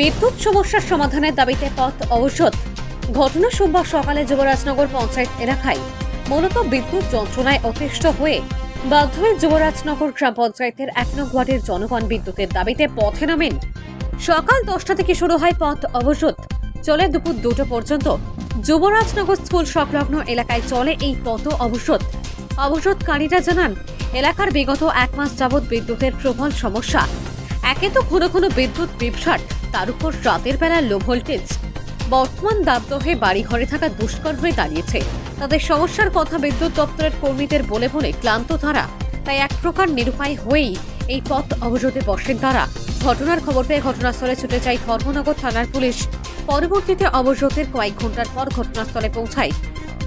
বিদ্যুৎ সমস্যার সমাধানের দাবিতে পথ অবরোধ। ঘটনা সোমবার সকালে যুবরাজনগর পঞ্চায়েত এলাকায়। মূলত বিদ্যুৎ যন্ত্রণায় অতিষ্ঠ হয়ে বাধ্য হয়ে যুবরাজনগর গ্রাম পঞ্চায়েতের এক নং ওয়ার্ডের জনগণ বিদ্যুতের দাবিতে পথে নামেন। সকাল দশটা থেকে শুরু হয় পথ অবরোধ। চলে দুপুর দুটো পর্যন্ত যুবরাজনগর স্কুল সংলগ্ন এলাকায় চলে এই পথ অবরোধ। অবরোধকারীরা জানান, এলাকার বিগত এক মাস যাবৎ বিদ্যুতের প্রবল সমস্যা। একে তো ঘন ঘন বিদ্যুৎ বিভ্রাট তার উপর রাতের বেলা লো ভোল্টেজ বর্তমান দাবদহে বাড়িঘরে থাকা দুষ্কর হয়ে দাঁড়িয়েছে। তাদের সমস্যার কথা বিদ্যুৎ দপ্তরের কর্মীদের বলে বলে ক্লান্ত তারা। তাই এক প্রকার নিরুপায় হয়েই এই পথ অবরোধে বসেন তারা। ঘটনার খবর পেয়ে ঘটনাস্থলে ছুটে যায় ধর্মনগর থানার পুলিশ। পরবর্তীতে অবরোধের কয়েক ঘণ্টার পর ঘটনাস্থলে পৌঁছায়।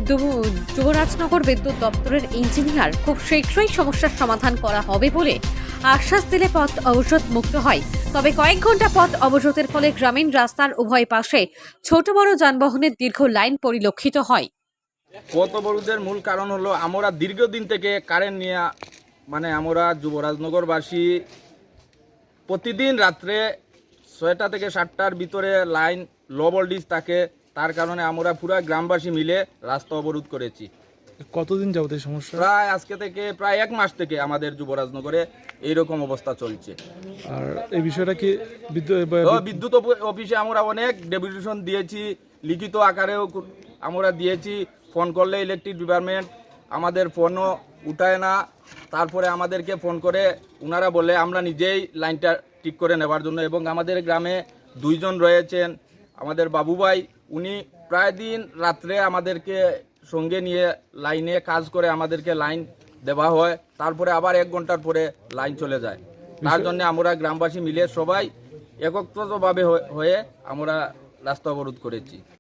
যুব- যুবরাজনগর বিদ্যুৎ দপ্তরের ইঞ্জিনিয়ার, খুব শীঘ্রই সমস্যার সমাধান করা হবে বলে আশ্বাস দিলে পথ অবরোধ মুক্ত হয়। তবে কয়েক ঘণ্টা পথ অবরোধের ফলে গ্রামীণ রাস্তার উভয় পাশে ছোট বড় যানবাহনের দীর্ঘ লাইন পরিলক্ষিত হয়। পথ অবরোধের মূল কারণ হলো আমরা দীর্ঘদিন থেকে কারেন্ট নিয়ে মানে আমরা যুবরাজনগরবাসী প্রতিদিন রাত্রে ছয়টা থেকে সাতটার ভিতরে লাইন লো ভোল্টেজ থাকে। তার কারণে আমরা পুরা গ্রামবাসী মিলে রাস্তা অবরোধ করেছি। কতদিন যাবত এই সমস্যা? প্রায় আজকে থেকে প্রায় এক মাস থেকে আমাদের যুবরাজনগরে এইরকম অবস্থা চলছে। আর এই বিষয়টা কি বিদ্যুৎ অফিসে আমরা অনেক ডেপুটেশন দিয়েছি লিখিত আকারেও আমরা দিয়েছি ফোন করলে ইলেকট্রিক ডিপার্টমেন্ট আমাদের ফোনও উঠায় না। তারপরে আমাদেরকে ফোন করে ওনারা বলে আমরা নিজেই লাইনটা ঠিক করে নেবার জন্য। এবং আমাদের গ্রামে দুইজন রয়েছেন আমাদের বাবু ভাই উনি প্রায় দিন রাত্রে আমাদেরকে সঙ্গে নিয়ে লাইনে কাজ করে আমাদেরকে লাইন দেওয়া হয়। তারপরে আবার এক ঘণ্টার পরে লাইন চলে যায়। তার জন্য আমরা গ্রামবাসী মিলে সবাই একত্রিতভাবে হয়ে- আমরা রাস্তা অবরোধ করেছি।